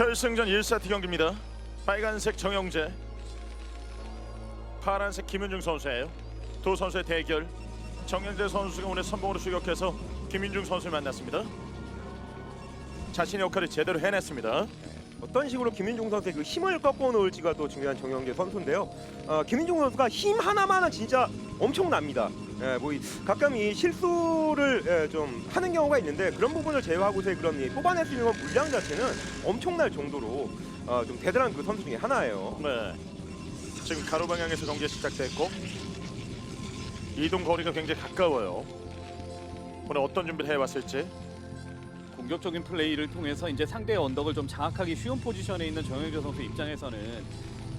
결승전 1세트 경기입니다. 빨간색 정영재, 파란색 김윤중 선수예요. 두 선수의 대결. 정영재 선수가 오늘 선봉으로 출격해서 김윤중 선수를 만났습니다. 자신의 역할을 제대로 해냈습니다. 어떤 식으로 김민중 선수의 그 힘을 꺾어 놓을지가 또 중요한 정영재 선수인데요. 어, 김민중 선수가 힘 하나만은 진짜 엄청납니다. 예, 뭐 이- 가끔 이 실수를 예, 좀 하는 경우가 있는데 그런 부분을 제외하고서의 그런 이 뽑아낼 수 있는 물량 자체는 엄청날 정도로 어, 좀 대단한 그 선수 중에 하나예요. 네. 지금 가로 방향에서 경기 시작됐고 이동 거리가 굉장히 가까워요. 오늘 어떤 준비를 해왔을지. 공격적인 플레이를 통해서 이제 상대의 언덕을 좀 장악하기 쉬운 포지션에 있는 정영재 선수 입장에서는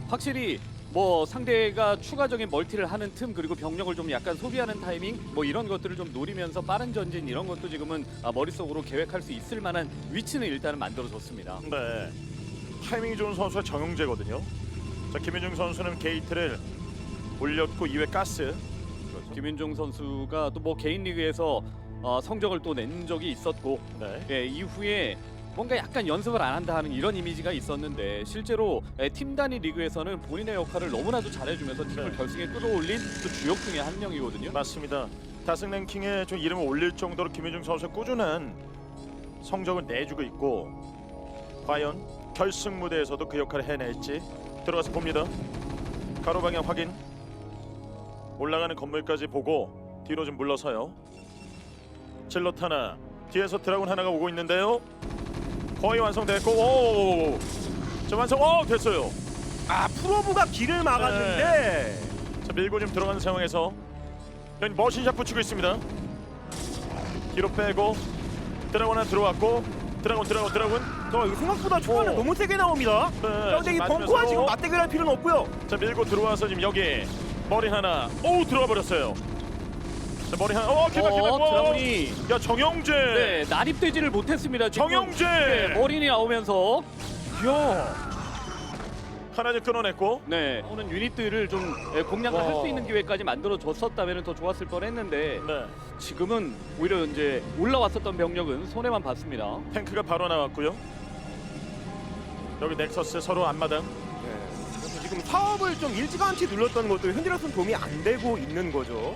확실히 뭐 상대가 추가적인 멀티를 하는 틈 그리고 병력을 좀 약간 소비하는 타이밍 뭐 이런 것들을 좀 노리면서 빠른 전진 이런 것도 지금은 아, 머릿속으로 계획할 수 있을 만한 위치는 일단은 만들어졌습니다. 네. 타이밍이 좋은 선수가 정영재거든요. 자, 김윤중 선수는 게이트를 올렸고 이외 가스. 김윤종 선수가 또 뭐 개인 리그에서 어, 성적을 또 낸 적이 있었고 네. 예, 이후에 뭔가 약간 연습을 안 한다 하는 이런 이미지가 있었는데 실제로 예, 팀 단위 리그에서는 본인의 역할을 너무나도 잘해주면서 팀을 네. 결승에 끌어올린 또 주역 중에 한 명이거든요. 맞습니다. 다승 랭킹에 좀 이름을 올릴 정도로 김윤중 선수가 꾸준한 성적을 내주고 있고 과연 결승 무대에서도 그 역할을 해낼지 들어가서 봅니다. 가로 방향 확인. 올라가는 건물까지 보고 뒤로 좀 물러서요. 질럿 하나 뒤에서 드라군 하나가 오고 있는데요. 거의 완성됐고 오. 저 완성 오 됐어요. 아 프로브가 길을 막았는데 자 밀고 좀 들어가는 상황에서 여기 머신샷 붙이고 있습니다. 뒤로 빼고 드라곤 하나 들어왔고 드라곤 드라곤 드라곤 저 이거 생각보다 초반에 오. 너무 세게 나옵니다. 네, 자, 근데 이 지금 벙커와 맞으면서 지금 맞대결할 필요는 없고요. 자 밀고 들어와서 지금 여기 머리 하나 오 들어와 버렸어요. 자 머리 하나 어 기다 기다 어, 드라군이 야 정영재 네, 난입되지를 못했습니다. 지금. 정영재 네, 머린이 나오면서 야 하나 좀 끊어냈고 네, 오는 유닛들을 좀 예, 공략을 할 와. 수 있는 기회까지 만들어 줬었다면 더 좋았을 뻔했는데 네 지금은 오히려 이제 올라왔었던 병력은 손해만 봤습니다. 탱크가 바로 나왔고요. 여기 넥서스 서로 앞마당 네. 그래서 지금 사업을 좀 일찌감치 눌렀던 것도 현재로서는 도움이 안 되고 있는 거죠.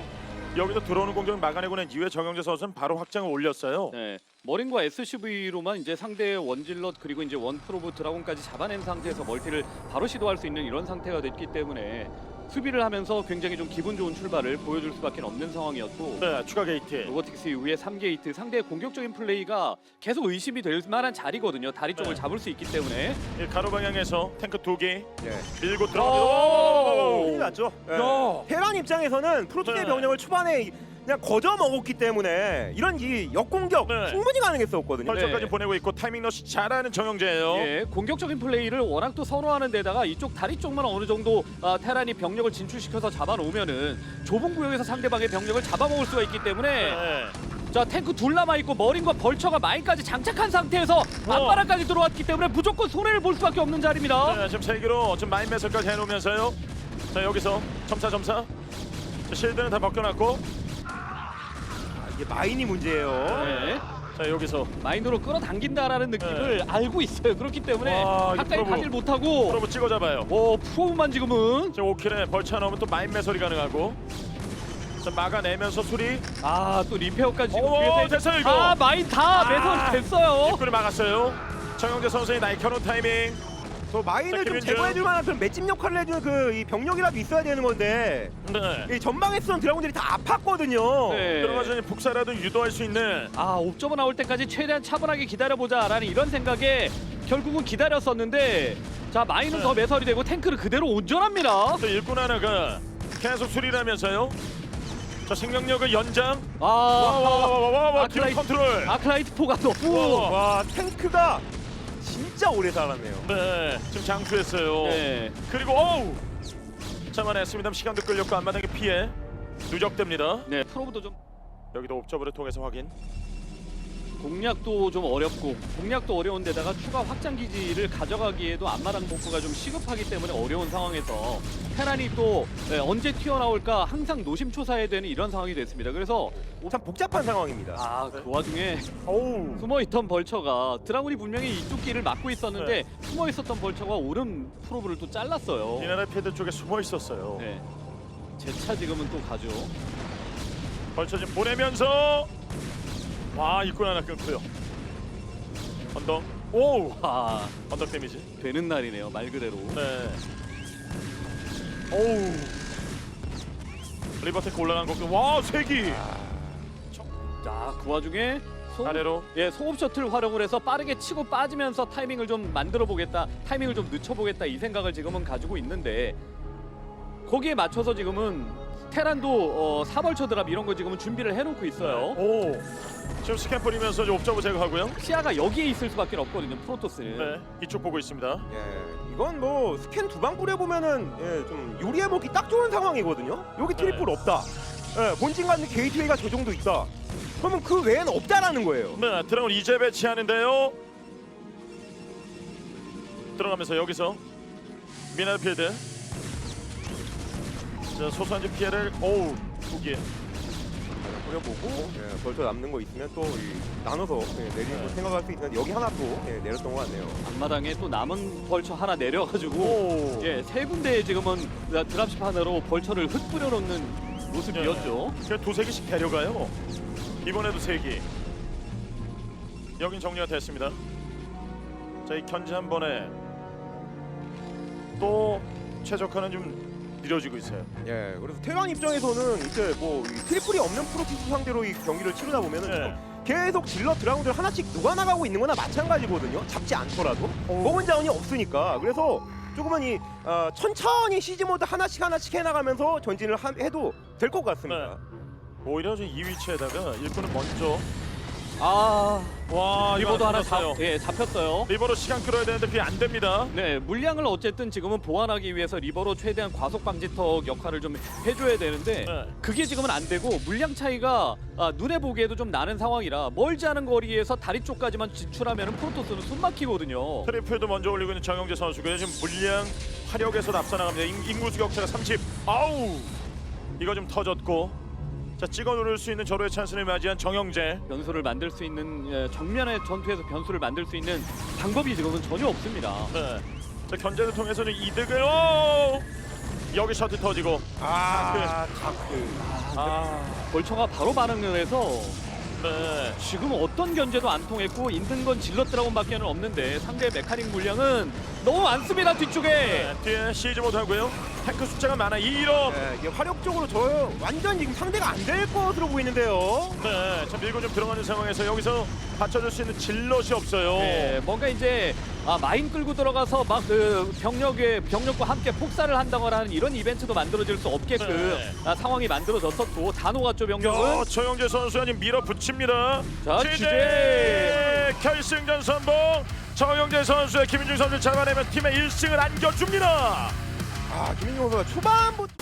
여기서 들어오는 공격을 막아내고 난 이후에 정영재 선수는 바로 확장을 올렸어요. 네, 머린과 SCV로만 이제 상대의 원질럿 그리고 이제 원 프로브 드라곤까지 잡아낸 상태에서 멀티를 바로 시도할 수 있는 이런 상태가 됐기 때문에 수비를 하면서 굉장히 좀 기분 좋은 출발을 보여줄 수밖에 없는 상황이었고 네, 추가 게이트. 로보틱스 이후에 3게이트 상대의 공격적인 플레이가 계속 의심이 될 만한 자리거든요. 다리 쪽을 네. 잡을 수 있기 때문에 이 가로 방향에서 탱크 두개 네. 밀고 오! 들어갑니다. 큰일 났죠. 네. 야. 테란 입장에서는 프로토스의 네. 병력을 초반에 그냥 거저 먹었기 때문에 이런 이 역공격 네. 충분히 가능했었거든요. 네. 보내고 있고 타이밍 러시 잘하는 정영재예요. 예, 공격적인 플레이를 워낙 또 선호하는 데다가 이쪽 다리 쪽만 어느 정도 아, 테란이 병력을 진출시켜서 잡아놓으면은 좁은 구역에서 상대방의 병력을 잡아먹을 수가 있기 때문에 네. 자 탱크 둘 남아 있고 머린과 벌처가 마인까지 장착한 상태에서 앞바람까지 들어왔기 때문에 무조건 손해를 볼 수밖에 없는 자리입니다. 네, 지금 세 개로 좀 마인 매설까지 해놓으면서요. 자 여기서 점사 점사. 자, 실드는 다 벗겨놨고. 아, 이게 마인이 문제예요. 네. 자 여기서 마인으로 끌어당긴다라는 느낌을 알고 있어요. 그렇기 때문에 네. 와, 이 가까이 프로브. 가질 못하고 프로브 찍어 잡아요. 오 프로브만 지금은 자 5킬에 벌처 넣으면 또 마인 매설이 가능하고. 자 막아내면서 수리. 아 또 리페어까지 지금 오 뒤에서 됐어요 이거. 아 마인 다 아. 매선 됐어요. 입구를 막았어요. 정영재 선수의 날카로운 타이밍. 또 마인을 자, 좀 김민준. 제거해줄 만한 그런 맷집 역할을 해주는 그 이 병력이라도 있어야 되는 건데 네. 이 전방에서는 드라군들이 다 아팠거든요. 네. 들어가서 북사라도 유도할 수 있는. 아 옵저버 나올 때까지 최대한 차분하게 기다려보자라는 이런 생각에 결국은 기다렸었는데 자 마인은 네. 더 매설이 되고 탱크를 그대로 온전합니다. 또 일꾼 하나가 계속 수리를 하면서요. 자 생명력을 연장. 아 와 와 와 와와 기록 아크라이- 컨트롤. 아크라이트 포가 너무 와. 와 탱크가 진짜 오래 살았네요. 네, 지금 장수했어요. 네. 그리고 어우 참아냈습니다. 시간도 끌렸고 앞마당에 피해 누적됩니다. 네 프로브도 좀 여기도 옵저버를 통해서 확인. 공략도 좀 어렵고 공략도 어려운데다가 추가 확장 기지를 가져가기에도 앞마당 복구가 좀 시급하기 때문에 어려운 상황에서 테란이 또 네, 언제 튀어나올까 항상 노심초사해야 되는 이런 상황이 됐습니다. 그래서 참 복잡한 상황입니다. 아 그 와중에 어우. 숨어있던 벌처가 드라군이 분명히 이쪽 길을 막고 있었는데 네. 숨어있었던 벌처가 오른 프로브를 또 잘랐어요. 미나라 패드 쪽에 숨어 있었어요. 네. 제차 지금은 또 가죠. 벌쳐 지금 보내면서 와 일꾼 하나 끊고요. 언덕. 오. 와 언덕 데미지. 되는 날이네요 말 그대로. 네. 오우. 리버테크 올라간 것도 와 세기. 자그 와중에 소, 아래로. 예 소급 셔틀 활용을 해서 빠르게 치고 빠지면서 타이밍을 좀 만들어 보겠다, 타이밍을 좀 늦춰 보겠다 이 생각을 지금은 가지고 있는데 거기에 맞춰서 지금은 테란도 어, 사벌처 드랍 이런 거 지금은 준비를 해놓고 있어요. 오. 지금 스캔 뿌리면서 이제 옵저브 제거하고요. 시야가 여기에 있을 수밖에 없거든요 프로토스는. 네. 이쪽 보고 있습니다. 예, 이건 뭐 스캔 두 방 뿌려보면은 예, 좀 요리해 먹기 딱 좋은 상황이거든요. 여기 트리플 네. 없다. 예, 본진 같은 게이트웨이가 저 정도 있다. 그러면 그 외에는 없다라는 거예요. 네. 드라곤 이제 배치하는데요. 들어가면서 여기서 미나라 필드. 자 소소한 좀 피해를 오우 두 개. 뿌려보고 예, 벌써 남는 거 있으면 또 이, 나눠서 예, 내리는 거 네. 생각할 수 있는데 여기 하나 또 예, 내렸던 것 같네요. 앞마당에 또 남은 벌처 하나 내려가지고 오. 예, 세 군데에 지금은 드랍십 하나로 벌처를 흩 뿌려 놓는 모습이었죠. 그냥 두세 개씩 데려가요. 이번에도 세 개. 여긴 정리가 됐습니다. 자, 이 견제 한 번에 또 최적화는 좀 느려지고 있어요. 예, 그래서 테란 입장에서는 이제 뭐이 트리플이 없는 프로티스 상대로 이 경기를 치르다 보면은 네. 지금 계속 질러 드라군들 하나씩 녹아나가고 있는 거나 마찬가지거든요. 잡지 않더라도 먹은 자원이 없으니까 그래서 조금은 이 어, 천천히 시즈 모드 하나씩 하나씩 해나가면서 전진을 하- 해도 될 것 같습니다. 오히려 지금 이 위치에다가 일꾼은 먼저 아, 와 리버도 하나 잡. 예, 잡혔어요. 리버로 시간 끌어야 되는데 그게 안 됩니다. 네, 물량을 어쨌든 지금은 보완하기 위해서 리버로 최대한 과속 방지턱 역할을 좀 해줘야 되는데 네. 그게 지금은 안 되고 물량 차이가 아, 눈에 보기에도 좀 나는 상황이라 멀지 않은 거리에서 다리 쪽까지만 진출하면 프로토스는 숨 막히거든요. 트리플도 먼저 올리고 있는 정영재 선수고요. 지금 물량 화력에서 앞서 나갑니다. 인- 인구 수 격차가 30. 아우 이거 좀 터졌고 자 찍어 누를 수 있는 절호의 찬스를 맞이한 정영재. 변수를 만들 수 있는 예, 정면의 전투에서 변수를 만들 수 있는 방법이 지금은 전혀 없습니다. 네. 자 견제를 통해서는 이득을 오! 여기 셔틀 터지고 아, 다크. 아 벌처가 바로 반응을 해서 네. 지금 어떤 견제도 안 통했고 있는 건 질럿 드라곤밖에는 없는데 상대 메카닉 물량은 너무 많습니다 뒤쪽에. 네. 뒤에 시즈 못하고요. 탱크 숫자가 많아 2로. 예, 이게 화력적으로 저 완전 지금 상대가 안 될 것으로 보이는데요. 네. 자 밀고 좀 들어가는 상황에서 여기서 받쳐줄 수 있는 질럿이 없어요. 네, 뭔가 이제 아, 마인 끌고 들어가서 막 그 병력의 병력과 함께 폭살을 한다거나 하는 이런 이벤트도 만들어질 수 없게끔 네. 아, 상황이 만들어졌었고 다 녹았죠 병력은. 야, 정영재 선수가 지금 밀어붙입니다. 자, 취재 결승전 선봉 정영재 선수의 김민중 선수 잡아내면 팀의 1승을 안겨줍니다. 아, 김민용 선수가 초반부터